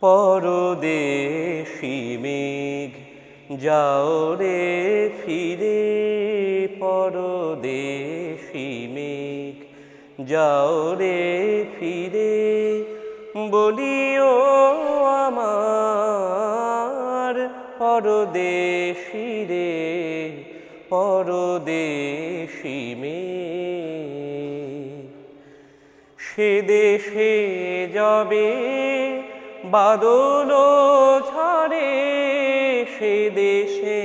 পরদেশি মেঘ, যাও রে ফিরে পরদেশি মেঘ, যাও রে ফিরে বলিও আমার পরদেশি রে, পরদেশি মেঘ। সে দেশে যাবে বাদল ঝরে সে দেশে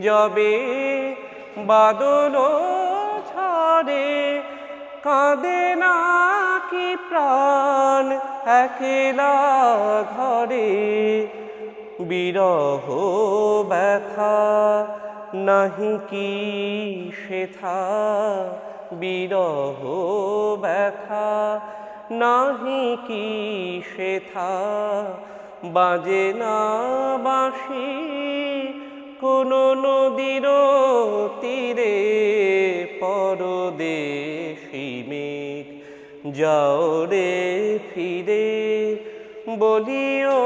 যাবে। বাদল ঝরে কাঁদে না কি প্রাণ একলা ঘরে। বিরহ ব্যথা নাহি কি সেথা। বিরহ ব্যথা নাহি কি সেথা বাজে না বাসি কোন নদীর তীরে পরদেশি মেঘ, যাও রে ফিরে, বলিও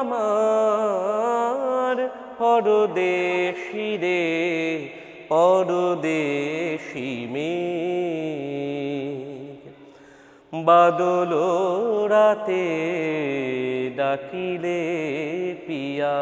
আমার পরদেশি রে, পরদেশি মেঘ। বাদল রাতে ডাকিলে পিয়া।